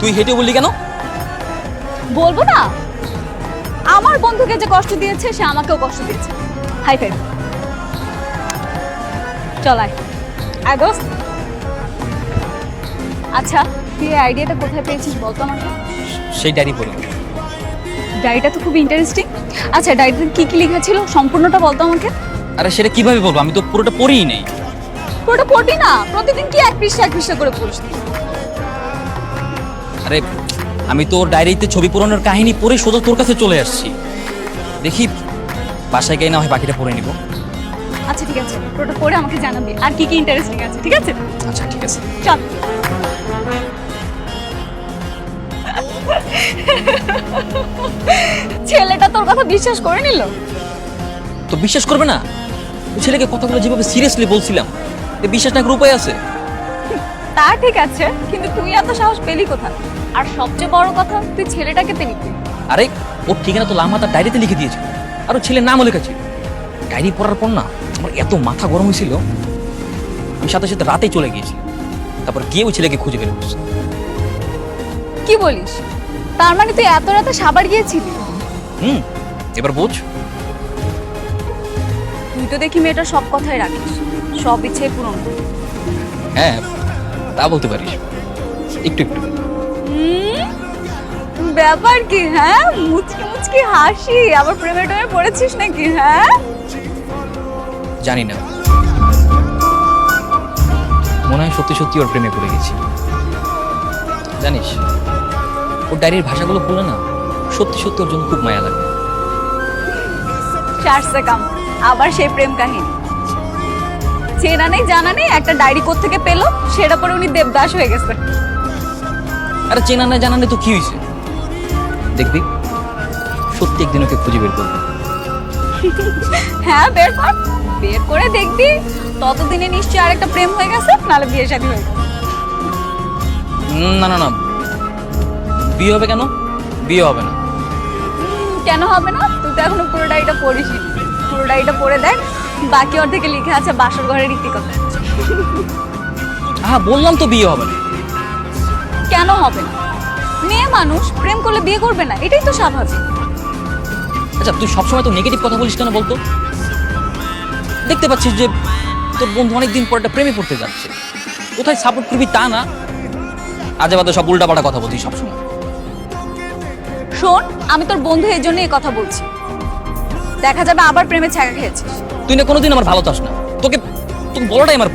তুই হেঁটে বললি কেন? বলব না। আমার বন্ধুকে যে কষ্ট দিয়েছে সে আমাকেও কষ্ট দিয়েছে। High five. চলাই আয়। দোস্ত আচ্ছা তুই আইডিয়াটা কোথায় পেয়েছিস বলতো আমাকে? সেই ডায়েরি পড়ে। ডায়েরিটা তো খুব ইন্টারেস্টিং আচ্ছা ডায়েরিতে কি কি লেখা ছিল? সম্পূর্ণটা বলতো আমাকে। আরে সেটা কীভাবে বলব? আমি তো পুরোটা পড়িই নেই। পুরোটা পড়বি না? প্রতিদিন কি এক পৃষ্ঠা এক পৃষ্ঠা করে তুই? আরে আমি তো ওর ডায়েরিতে ছবি পূরণের কাহিনী পড়ে সোজা তোর কাছে চলে আসছি। দেখি বাসায় গিয়ে না হয় বাকিটা পড়ে নিব। আচ্ছা ঠিক আছে। পুরোটা পড়ে আমাকে জানাবি। আর কি কি ইন্টারেস্টিং আছে ঠিক আছে? আচ্ছা ঠিক আছে। চল। ছেলেটা তোর কথা বিশ্বাস করে নিল? তো বিশ্বাস করবে না? ছেলেকে কথাগুলো যেভাবে সিরিয়াসলি বলছিলাম বিশ্বাস না করার উপায় আছে? তা ঠিক আছে কিন্তু তুই এত সাহস পেলি কোথায়? আর সবচেয়ে বড় কথা তুই ছেলেটাকে পেলি? আরে ওর ঠিকানা তো লামা তার ডায়েরিতে লিখে দিয়েছে। আর ওর ছেলের নামও লেখা ছিল ডায়েরি পড়ার পর না আমার এত মাথা গরম হয়েছিল আমি সাথে সাথে রাতেই চলে গিয়েছি। তারপর গিয়ে ওই ছেলেকে খুঁজে বের করছি। কি বলিস? তার মানে তুই এত রাতে সাবার গিয়েছিলি? হুম এবার বোঝ। তুই তো দেখি মেয়েটা সব কথাই রাখিস সব ইচ্ছে পূরণ হ্যাঁ তা বলতে পারিস। একটু একটু। ব্যাপার কি হ্যাঁ? মুচকি মুচকি হাসি। আবার প্রেমে টেমে পড়েছিস নাকি হ্যাঁ? জানি না। মনে হয় সত্যি সত্যি ওর প্রেমে পড়ে গেছি। জানিস ওর ডায়েরির ভাষাগুলো বলে না সত্যি সত্যি ওর জন্য খুব মায়া লাগে। আবার সেই প্রেম কাহিনী। চেনা নেই জানা নেই একটা ডায়েরি থেকে পেল সেটা পরে উনি দেবদাস হয়ে গেছে। আরে চেনা না জানা নেই তো কি হয়েছে? দেখবি সত্যি একদিন ওকে খুঁজে বের করব। হ্যাঁ বের কর বের করে দেখবি ততদিনে নিশ্চয়ই আরেকটা প্রেম হয়ে গেছে নাহলে বিয়ে শাদী হয়ে গেছে। না না না। বিয়ে হবে কেন? বিয়ে হবে না। কেন হবে না? তুই তো এখনও পুরো ডায়েরিটা পড়িস পুরো ডায়েরিটা পড়ে দেখ বাকি অর্ধেকে লিখে আছে বাসর ঘরের রীতিকথা। হ্যাঁ বললাম তো বিয়ে হবে না। কেন হবে না? মেয়ে মানুষ প্রেম করলে বিয়ে করবে না এটাই তো স্বাভাবিক। আচ্ছা তুই সবসময় তো নেগেটিভ কথা বলিস কেন বলতো? দেখতে পাচ্ছিস যে তোর বন্ধু অনেকদিন পর একটা প্রেমে পড়তে যাচ্ছে। কোথায় সাপোর্ট করবি তা না। আজে বাদে সব উল্টাপাল্টা কথা বলছিস সবসময়। শোন আমি তোর বন্ধু এই জন্য এই কথা বলছি। দেখা যাবে আবার প্রেমে ছ্যাঁকা খেয়েছিস। তুই না কোনোদিন আমার ভালো চাস না। তোকে তুমি বলাটাই আমার